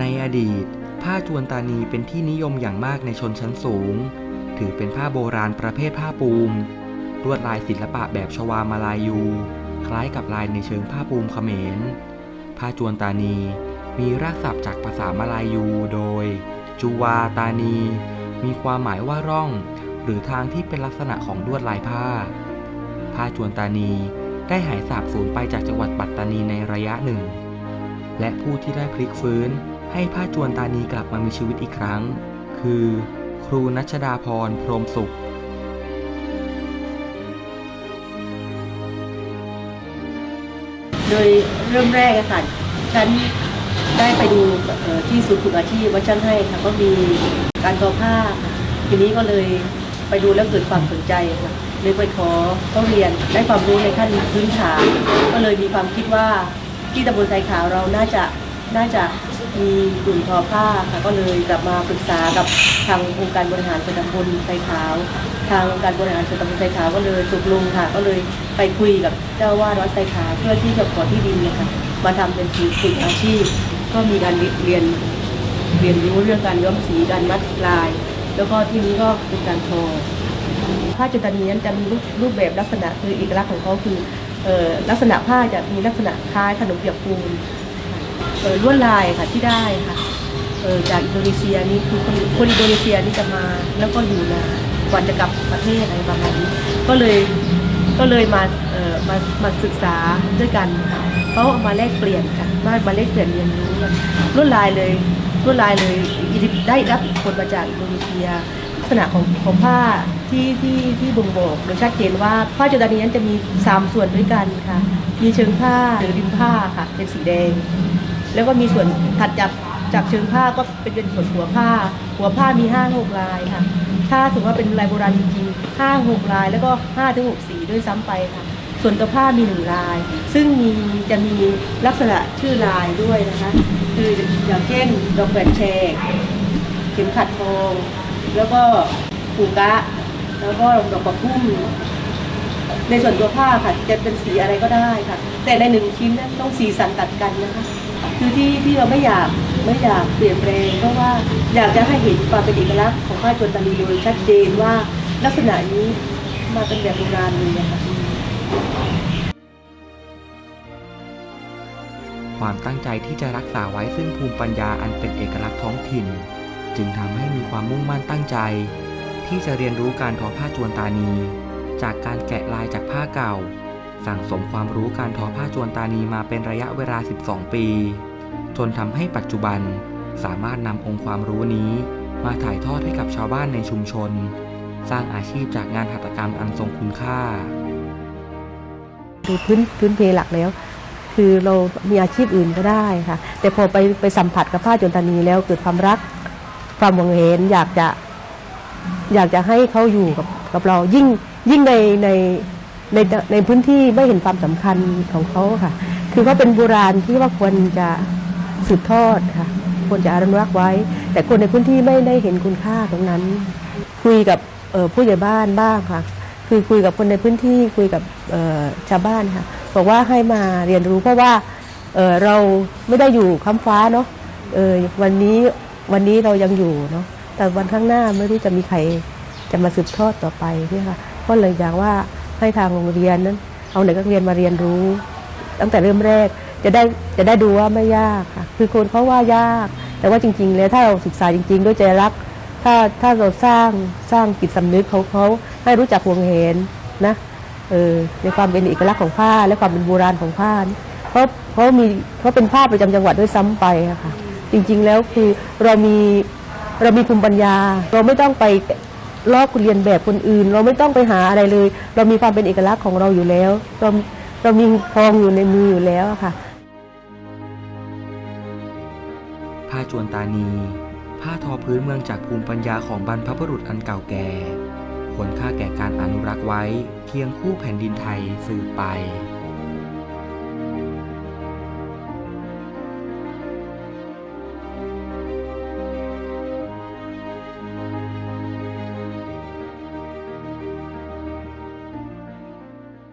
ในอดีต ผ้าจวนตานีเป็นที่นิยมอย่างมากในชนชั้นสูง ถือเป็นผ้าโบราณประเภทผ้าปูม ลวดลายศิลปะแบบชวามาลายู คล้ายกับลายในเชิงผ้าปูมเขมร ผ้าจวนตานีมีรากศัพท์จากภาษามาลายูโดย จูวาตานี มีความหมายว่าร่อง หรือทางที่เป็นลักษณะของลวดลายผ้า ผ้าจวนตานีได้หายสาบสูญไปจากจังหวัดปัตตานีในระยะหนึ่ง และผู้ที่ได้พลิกฟื้น ให้ผ้าจวนตานีกลับมามีชีวิตอีกครั้ง คือ ครูนัชดาพรพรมสุขโดยเริ่มแรกอะค่ะฉันได้ไปดูที่ศูนย์ฝึกอาชีพวัดช่างให้ค่ะก็มีการทอผ้าทีนี้ก็เลยไปดูแล้วเกิดความสนใจค่ะเลยไปขอเขาเรียนได้ความรู้ในขั้นพื้นฐานก็เลยมีความคิดว่าที่ตำบลไทรขาวเราน่าจะ น่าจะมีกลุ่มทอผ้าค่ะก็เลยกลับมาปรึกษากับทางองค์การบริหารส่วนตำบลไทรขาว ทางองค์การบริหารส่วนตำบลไทรขาวก็เลยตกลงค่ะ ก็เลยไปคุยกับเจ้าอาวาดวัดไทรขาวเพื่อที่จะขอที่ดินเนะคะมาทำเป็นศูนย์ฝึกอาชีพ ก็มีการเรียนเรียนรู้เรื่องการย้อมสีการมัดลาย แล้วก็ที่นี้ก็เป็นการทอผ้าจุตานีนั้นจะมีรูปแบบลักษณะคือเอกลักษณ์ของเขาคือลักษณะผ้าจะมีลักษณะคล้ายขนมเปียกปูน ลวดลายค่ะที่ได้ค่ะจากอินโดนีเซียนี่คือคนคนอินโดนีเซียนี่จะมาแล้วก็อยู่นานกว่าจะกลับประเทศอะไรประมาณนี้ก็เลยก็เลยมาเอ่อมามาศึกษาด้วยกันค่ะเขาเอามาแลกเปลี่ยนกันมามาแลกเปลี่ยนเรียนรู้กันลวดลายเลยลวดลายเลยได้รับอิทธิพลมาจากอินโดนีเซียลักษณะของของผ้าที่ที่ที่บ่งบอกโดยชัดเจนว่าผ้าจอร์ดานีนั้นจะมี 3 ส่วนด้วยกันค่ะมีเชิงผ้าหรือริมผ้าค่ะเป็นสีแดง แล้วก็มีส่วนถัดจากจากเชิงผ้าก็เป็นเป็นส่วนหัวผ้า หัวผ้ามี5้าหกลายค่ะ ถ้าถือว่าเป็นลายโบราณจริงๆห้าหกลายแล้วก็5้าถึงหกสีด้วยซ้ำไปค่ะ ส่วนตัวผ้ามีหนึ่งลาย ซึ่งมีจะมีลักษณะชื่อลายด้วยนะคะ คืออย่างเช่นดอกแฝดแชกเข็มขัดทองแล้วก็ปูกะ แล้วก็ดอกประพุ่มในส่วนตัวผ้าค่ะจะเป็นสีอะไรก็ได้ค่ะ แต่ในหนึ่งชิ้นนั้นต้องสีสันตัดกันนะคะ คือที่ที่เราไม่อยากไม่อยากเปลี่ยนแปลงเพราะว่าอยากจะให้เห็นความเป็นเอกลักษณ์ของผ้าจวนตานีโดยชัดเจนว่าลักษณะนี้มาเป็นแบบโบราณเลยนะคะความตั้งใจที่จะรักษาไว้ซึ่งภูมิปัญญาอันเป็นเอกลักษณ์ท้องถิ่น จึงทำให้มีความมุ่งมั่นตั้งใจ ที่จะเรียนรู้การทอผ้าจวนตานี จากการแกะลายจากผ้าเก่า สั่งสมความรู้การทอผ้าจวนตานีมาเป็นระยะเวลา 12 ปี จนทำให้ปัจจุบันสามารถนำองค์ความรู้นี้มาถ่ายทอดให้กับชาวบ้านในชุมชน สร้างอาชีพจากงานหัตถกรรมอันทรงคุณค่าคือพื้นพื้นเพหลักแล้ว คือเรามีอาชีพอื่นก็ได้ค่ะ แต่พอไปไปสัมผัสกับผ้าจนตานีแล้วเกิดความรัก ความหวังเห็นอยากจะอยากจะให้เขาอยู่กับกับเรายิ่งยิ่งในในในในพื้นที่ไม่เห็นความสำคัญของเขาค่ะ คือเขาเป็นโบราณที่ว่าควรจะ สืบทอดค่ะควรจะอนุรักษ์ไว้ แต่คนในพื้นที่ไม่ได้เห็นคุณค่าตรงนั้น คุยกับผู้ใหญ่บ้านบ้างค่ะ คือคุยกับคนในพื้นที่คุยกับชาวบ้านค่ะบอกว่าให้มาเรียนรู้เพราะว่าเเราไม่ได้อยู่ค้ำฟ้าเนาะวันนี้วันนี้เรายังอยู่เนาะแต่วันข้างหน้าไม่รู้จะมีใครจะมาสืบทอดต่อไปเนี่ยค่ะก็เลยอยากว่าให้ทางโรงเรียนนั้น เอาเด็กนักเรียนมาเรียนรู้ ตั้งแต่เริ่มแรก จะได้จะได้ดูว่าไม่ยากค่ะ คือคนเขาว่ายาก แต่ว่าจริง ๆ แล้วถ้าเราศึกษาจริง ๆ ด้วยใจรัก ถ้าถ้าเราสร้างสร้างจิตสำนึกของเขาให้รู้จักห่วงเห็นนะเออในความเป็นเอกลักษณ์ของผ้า และความเป็นโบราณของผ้านเพราะเพราะมีเพราะเป็นผ้าประจำจังหวัดด้วยซ้ำไปค่ะ จริง ๆ แล้วคือเรามีเรามีภูมิปัญญา เราไม่ต้องไปลอกเรียนแบบคนอื่น เราไม่ต้องไปหาอะไรเลย เรามีความเป็นเอกลักษณ์ของเราอยู่แล้ว เราเรามีทองอยู่ในมืออยู่แล้วค่ะ ผ้าจวนตานี ผ้าทอพื้นเมืองจากภูมิปัญญาของบรรพบุรุษอันเก่าแก่ ควรค่าแก่การอนุรักษ์ไว้เคียงคู่แผ่นดินไทยสืบไป